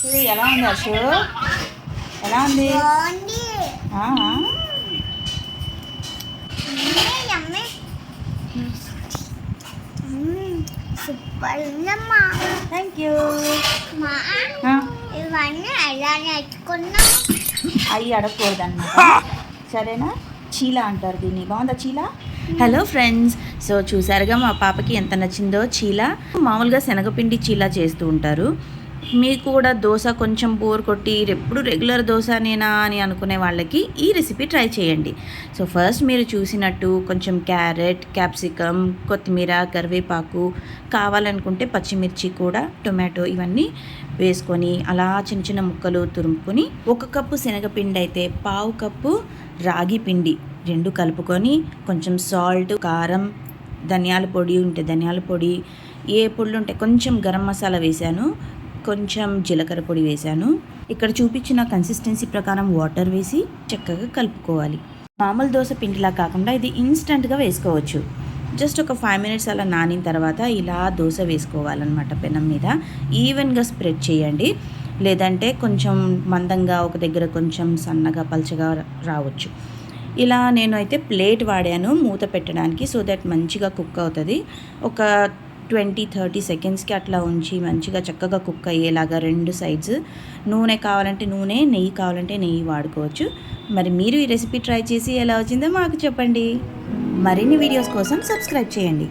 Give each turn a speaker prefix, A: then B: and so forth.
A: అశు ఎలా ఉంది అశు ఎలా ఉంది? ఆ,
B: సూపర్ ఉందమ్మా
A: థ్యాంక్ యూ
B: మా
A: ఆ,
B: ఇవన్నీ ఎలా నేర్చుకున్నాం
A: అవి అడగకూడదన్నమాట. సరేనా? చీలా అంటారు దీన్ని. బాగుందా చీలా? హలో ఫ్రెండ్స్ సో చూసారుగా మా పాపకి ఎంత నచ్చిందో చీలా. మామూలుగా శనగపిండి చీలా చేస్తూ ఉంటారు. మీకు కూడా దోశ కొంచెం బోర్ కొట్టి ఎప్పుడు రెగ్యులర్ దోశనేనా అని అనుకునే వాళ్ళకి ఈ రెసిపీ ట్రై చేయండి. సో ఫస్ట్ మీరు చూసినట్టు కొంచెం క్యారెట్ క్యాప్సికమ్ కొత్తిమీర కరివేపాకు కావాలనుకుంటే పచ్చిమిర్చి కూడా టొమాటో ఇవన్నీ వేసుకొని అలా చిన్న చిన్న ముక్కలు తురుముకొని ఒక కప్పు శనగపిండి అయితే పావు కప్పు రాగి పిండి రెండు కలుపుకొని కొంచెం సాల్ట్ కారం ధనియాల పొడి ఉంటే ధనియాల పొడి ఏ పొడులు ఉంటే కొంచెం గరం మసాలా వేశాను. కొంచెం జీలకర్ర పొడి వేశాను. ఇక్కడ చూపించిన కన్సిస్టెన్సీ ప్రకారం వాటర్ వేసి చక్కగా కలుపుకోవాలి. మామూలు దోశ పిండిలా కాకుండా ఇది ఇన్స్టంట్గా వేసుకోవచ్చు. జస్ట్ ఒక ఫైవ్ మినిట్స్ అలా నానిన తర్వాత ఇలా దోశ వేసుకోవాలన్నమాట పెనం మీద. ఈవెన్గా స్ప్రెడ్ చేయండి. లేదంటే కొంచెం మందంగా ఒక దగ్గర కొంచెం సన్నగా పలచగా రావచ్చు. ఇలా నేను అయితే ప్లేట్ వాడాను. మూత పెట్టడానికి సో దట్ మంచిగా కుక్ అవుతుంది. ఒక ట్వంటీ థర్టీ సెకండ్స్కి అట్లా ఉంచి మంచిగా చక్కగా కుక్ అయ్యేలాగా రెండు సైడ్స్ నూనె కావాలంటే నూనె నెయ్యి కావాలంటే నెయ్యి వాడుకోవచ్చు. మరి మీరు ఈ రెసిపీ ట్రై చేసి ఎలా వచ్చిందో మాకు చెప్పండి. మరిన్ని వీడియోస్ కోసం సబ్స్క్రైబ్ చేయండి.